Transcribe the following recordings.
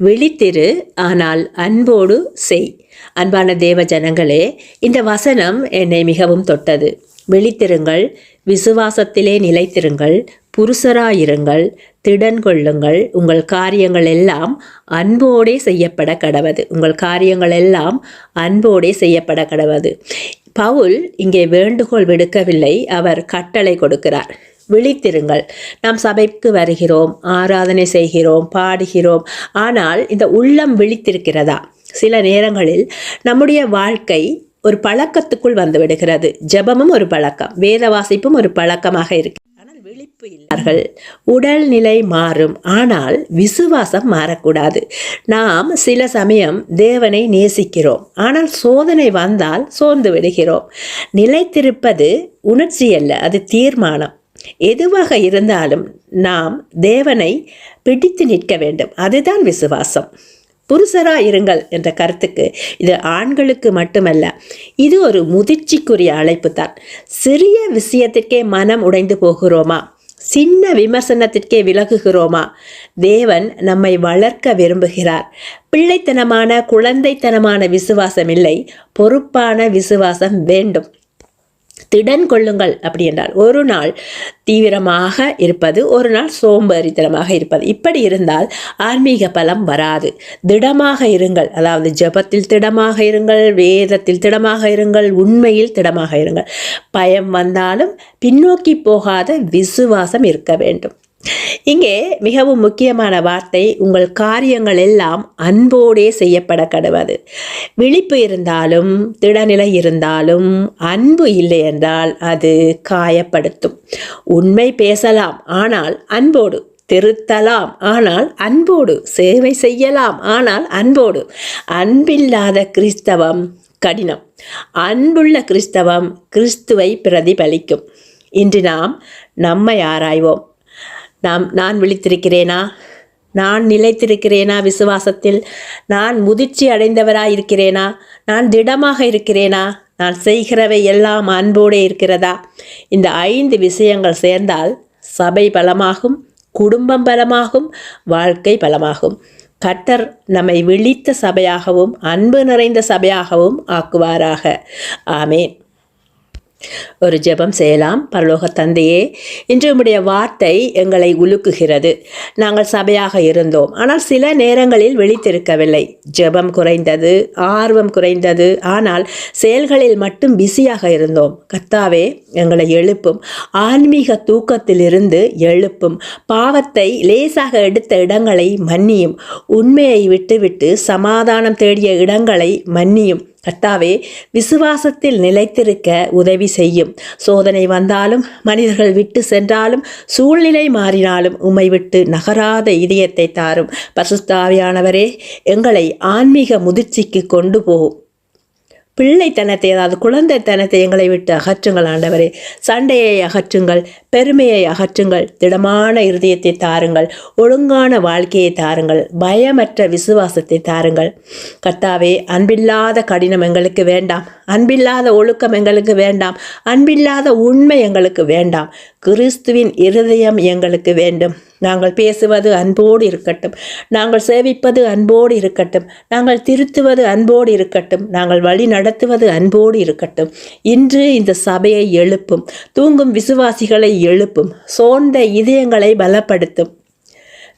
விழித்திரு ஆனால் அன்போடு செய். அன்பான தேவ ஜனங்களே இந்த வசனம் என்னை மிகவும் தொட்டது. விழித்திருங்கள் விசுவாசத்திலே நிலைத்திருங்கள் புருஷராயிருங்கள் திடன் கொள்ளுங்கள். உங்கள் காரியங்கள் எல்லாம் அன்போடே செய்யப்பட கடவது. உங்கள் காரியங்கள் எல்லாம் அன்போடே செய்யப்பட கடவது. பவுல் இங்கே வேண்டுகோள் விடுக்கவில்லை அவர் கட்டளை கொடுக்கிறார். விழித்திருங்கள். நாம் சபைக்கு வருகிறோம் ஆராதனை செய்கிறோம் பாடுகிறோம். ஆனால் இந்த உள்ளம் விழித்திருக்கிறதா? சில நேரங்களில் நம்முடைய வாழ்க்கை ஒரு பழக்கத்துக்குள் வந்து விடுகிறது. ஜெபமும் ஒரு பழக்கம் வேத வாசிப்பும் ஒரு பழக்கமாக இருக்கு. ஆனால் விழிப்பு இல்லார்கள் உடல்நிலை மாறும். ஆனால் விசுவாசம் மாறக்கூடாது. நாம் சில சமயம் தேவனை நேசிக்கிறோம். ஆனால் சோதனை வந்தால் சோர்ந்து விடுகிறோம். நிலைத்திருப்பது உணர்ச்சி அல்ல அது தீர்மானம். எதுவாக இருந்தாலும் நாம் தேவனை பிடித்து நிற்க வேண்டும். அதுதான் விசுவாசம். புருஷரா இருங்கள் என்ற கருத்துக்கு இது ஆண்களுக்கு மட்டுமல்ல இது ஒரு முதிர்ச்சிக்குரிய அழைப்பு தான். சிறிய விஷயத்திற்கே மனம் உடைந்து போகிறோமா? சின்ன விமர்சனத்திற்கே விலகுகிறோமா? தேவன் நம்மை வளர்க்க விரும்புகிறார். பிள்ளைத்தனமான குழந்தைத்தனமான விசுவாசம் இல்லை பொறுப்பான விசுவாசம் வேண்டும். திடன் கொள்ளுங்கள் அப்படி என்றால் ஒரு நாள் தீவிரமாக இருப்பது ஒரு நாள் சோம்பேறித்தனமாக இருப்பது. இப்படி இருந்தால் ஆன்மீக பலம் வராது. திடமாக இருங்கள் அதாவது ஜபத்தில் திடமாக இருங்கள் வேதத்தில் திடமாக இருங்கள் உண்மையில் திடமாக இருங்கள். பயம் வந்தாலும் பின்னோக்கி போகாத விசுவாசம் இருக்க வேண்டும். இங்கே மிகவும் முக்கியமான வார்த்தை உங்கள் காரியங்கள் எல்லாம் அன்போடே செய்யப்பட கடவுது விழிப்பு இருந்தாலும் திடநிலை இருந்தாலும் அன்பு இல்லை என்றால் அது காயப்படுத்தும். உண்மை பேசலாம் ஆனால் அன்போடு திருத்தலாம் ஆனால் அன்போடு சேவை செய்யலாம் ஆனால் அன்போடு அன்பில்லாத கிறிஸ்தவம் கடினம். அன்புள்ள கிறிஸ்தவம் கிறிஸ்துவை பிரதிபலிக்கும். இன்று நாம் நம்மை ஆராய்வோம். நாம் நான் விழித்திருக்கிறேனா? நான் நிலைத்திருக்கிறேனா விசுவாசத்தில்? நான் முதிர்ச்சி அடைந்தவராக இருக்கிறேனா நான் திடமாக இருக்கிறேனா? நான் செய்கிறவை எல்லாம் அன்போடு இருக்கிறதா? இந்த ஐந்து விஷயங்கள் சேர்ந்தால் சபை பலமாகும் குடும்பம் பலமாகும் வாழ்க்கை பலமாகும். கர்த்தர் நம்மை விழித்த சபையாகவும் அன்பு நிறைந்த சபையாகவும் ஆக்குவாராக. ஆமேன். ஒரு ஜெபம் செய்யலாம். பரலோக தந்தையே இன்று உம்முடைய வார்த்தை எங்களை உலுக்குகிறது. நாங்கள் சபையாக இருந்தோம். ஆனால் சில நேரங்களில் விழித்திருக்கவில்லை. ஜெபம் குறைந்தது ஆர்வம் குறைந்தது. ஆனால் செயல்களில் மட்டும் பிஸியாக இருந்தோம். கத்தாவே எங்களை எழுப்பும். ஆன்மீக தூக்கத்திலிருந்து எழுப்பும். பாவத்தை லேசாக எடுத்த இடங்களை மன்னியும். உண்மையை விட்டுவிட்டு சமாதானம் தேடிய இடங்களை மன்னியும். கர்த்தாவே விசுவாசத்தில் நிலைத்திருக்க உதவி செய்யும். சோதனை வந்தாலும் மனிதர்கள் விட்டு சென்றாலும் சூழ்நிலை மாறினாலும் உம்மை விட்டு நகராத இதயத்தை தாரும். பசுஸ்தாவியானவரே எங்களை ஆன்மீக முதிர்ச்சிக்கு கொண்டு போகும் பிள்ளைத்தனத்தை அதாவது குழந்தைத்தனத்தை எங்களை விட்டு அகற்றுங்கள் ஆண்டவரே. சண்டையை அகற்றுங்கள் பெருமையை அகற்றுங்கள் திடமான இருதயத்தை தாருங்கள் ஒழுங்கான வாழ்க்கையை தாருங்கள் பயமற்ற விசுவாசத்தை தாருங்கள். கர்த்தாவே அன்பில்லாத கடினம் எங்களுக்கு வேண்டாம் அன்பில்லாத ஒழுக்கம் எங்களுக்கு வேண்டாம் அன்பில்லாத உண்மை எங்களுக்கு வேண்டாம். கிறிஸ்துவின் இருதயம் எங்களுக்கு வேண்டும். நாங்கள் பேசுவது அன்போடு இருக்கட்டும் நாங்கள் சேவிப்பது அன்போடு இருக்கட்டும் நாங்கள் திருத்துவது அன்போடு இருக்கட்டும் நாங்கள் வழி நடத்துவது அன்போடு இருக்கட்டும். இன்று இந்த சபையை எழுப்பும் தூங்கும் விசுவாசிகளை எழுப்பும். சோர்ந்த இதயங்களை பலப்படுத்தும்.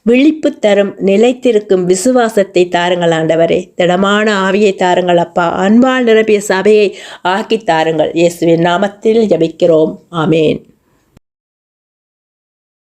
விழிப்பு தரும் நிலைத்திருக்கும் விசுவாசத்தை தாருங்கள் ஆண்டவரே. திடமான ஆவியை தாருங்கள் அப்பா. அன்பால் நிரப்பிய சபையை ஆக்கி தாருங்கள். இயேசுவின் நாமத்தில் ஜபிக்கிறோம். ஆமேன்.